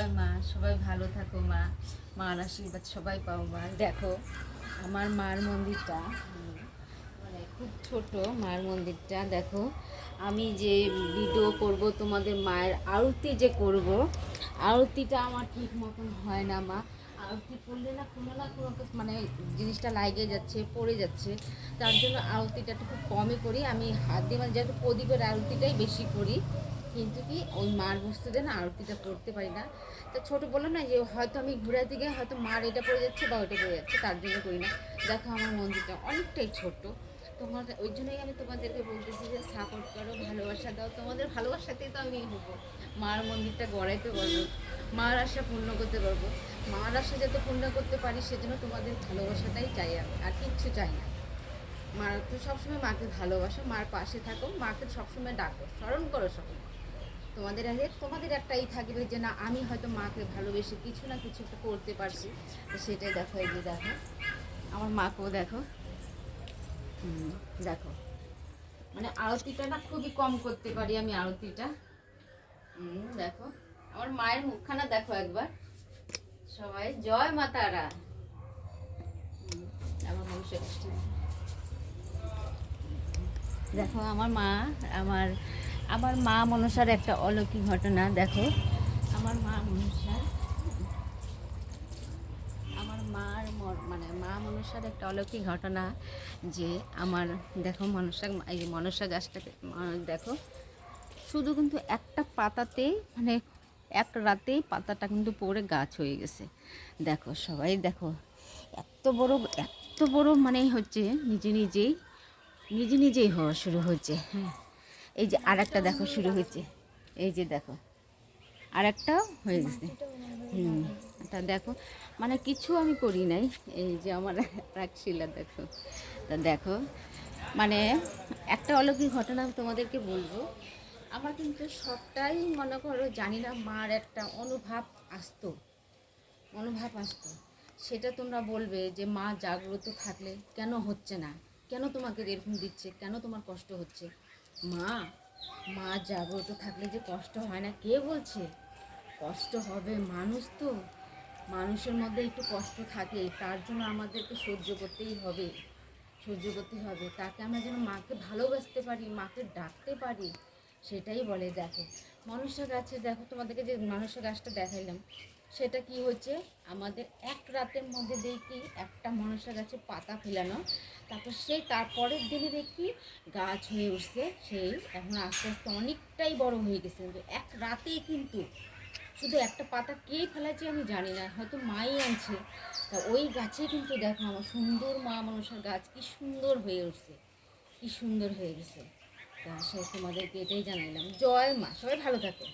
জয় মা, সবাই ভালো থাকো মা, মার আশীর্বাদ সবাই পাও মা। দেখো, আমার মার মন্দিরটা মানে খুব ছোট মার মন্দিরটা, দেখো। আমি যে ভিডিও করব, তোমাদের মায়ের আরতি যে করব, আরতিটা আমার ঠিক মতন হয় না মা। আরতি করলে না কোনো না কোনো মানে জিনিসটা লাগে যাচ্ছে, পড়ে যাচ্ছে। তার জন্য আরতিটা একটু খুব কমই করি। আমি হাত দিয়ে মানে যেহেতু প্রদীপের আরতিটাই বেশি করি। কিন্তু কি ওই মার বস্তুতে না আরতিটা করতে পারি না। তা ছোটো বললাম না যে, হয়তো আমি ঘুরাতে গিয়ে হয়তো মার এটা পড়ে যাচ্ছে বা ওইটা পড়ে যাচ্ছে, তার জন্য করি না। দেখো আমার মন্দিরটা অনেকটাই ছোট। তোমার ওই জন্যই আমি তোমাদেরকে বলতেছি যে সাপোর্ট করো, ভালোবাসা দাও। তোমাদের ভালোবাসাতেই তো আমি হব। মার মন্দিরটা গড়াইতে পারব। মার আশা পূর্ণ করতে পারব। মার আশা যাতে পূর্ণ করতে পারি, সেজন্য তোমাদের ভালোবাসাটাই চাই আমি, আর কিচ্ছু চাই না। মার তো সবসময় মাকে ভালোবাসো। মার পাশে থাকো। মাকে সবসময় ডাকো। স্মরণ করো সকল তোমাদের আগে, তোমাদের একটাই থাকবে যে না, আমি হয়তো মাকে ভালোবেসে কিছু না কিছু একটা করতে পারছি। তো সেটাই দেখো, এই যে দেখো। আমার মাকেও দেখো। দেখো। মানে আরতিটা না খুবই কম করতে পারি আমি আরতিটা। দেখো। আমার মায়ের মুখখানা দেখো একবার। সবাই, জয় মা তারা। আমার দেখো, আমার মা, আমার আমার মা মনসার একটা অলৌকিক ঘটনা, দেখো। আমার মা মনসার আমার মার মানে মা মনসার একটা অলৌকিক ঘটনা যে আমার, দেখো মনসা, এই মনসা গাছটাকে দেখো, শুধু কিন্তু একটা পাতাতে মানে এক রাতেই পাতাটা কিন্তু পড়ে গাছ হয়ে গেছে। দেখো সবাই, দেখো, এত বড় এত বড় মানে হচ্ছে, নিজে নিজেই নিজে নিজেই হওয়া শুরু হচ্ছে হ্যাঁ। এই যে আর একটা দেখো, শুরু হয়েছে। এই যে দেখো আর একটাও হয়ে গেছে। হুম তা দেখো মানে কিছু আমি করি নাই। এই যে আমার এক শিলা দেখো, তা দেখো মানে একটা অলৌকিক ঘটনা আমি তোমাদেরকে বলব। আমার কিন্তু সবটাই, মনে করো, জানি না মার একটা অনুভব আসতো মনোভাব আসতো। সেটা তোমরা বলবে যে মা জাগ্রত থাকলে কেন হচ্ছে না? কেন তোমাকে এরকম দিচ্ছে? কেন তোমার কষ্ট হচ্ছে? মা মা জাগ্রত থাকলে যে কষ্ট হয় না, কে বলছে? কষ্ট হবে মানুষ তো। মানুষের মধ্যে একটু কষ্ট থাকে, তার জন্য আমাদেরকে সহ্য করতেই হবে, সহ্য করতে হবে। তাকে আমরা যেন মাকে ভালোবাসতে পারি, মাকে ডাকতে পারি, সেটাই বলে দেখো। মনুষ্য গাছে দেখো, তোমাদেরকে যে মানুষের গাছটা দেখাইলাম সেটা কি হচ্ছে আমাদের এক রাতের মধ্যে দেখি একটা মনুষ্য গাছে পাতা ফেলানো। তারপর সেই তারপরের দিনে দেখি গাছ হয়ে উঠছে। সেই এখন আস্তে আস্তে অনেকটাই বড় হয়ে গেছে। কিন্তু এক রাতেই কিন্তু শুধু একটা পাতা কে ফেলাচ্ছে আমি জানি না, হয়তো মাই আনছে। তা ওই গাছে কিন্তু দেখো আমার সুন্দর মা মানুষের গাছ কি সুন্দর হয়ে উঠছে, কি সুন্দর হয়ে গেছে। তা সে তোমাদেরকে এটাই জানাইলাম। জয় মা, সবাই ভালো থাকো।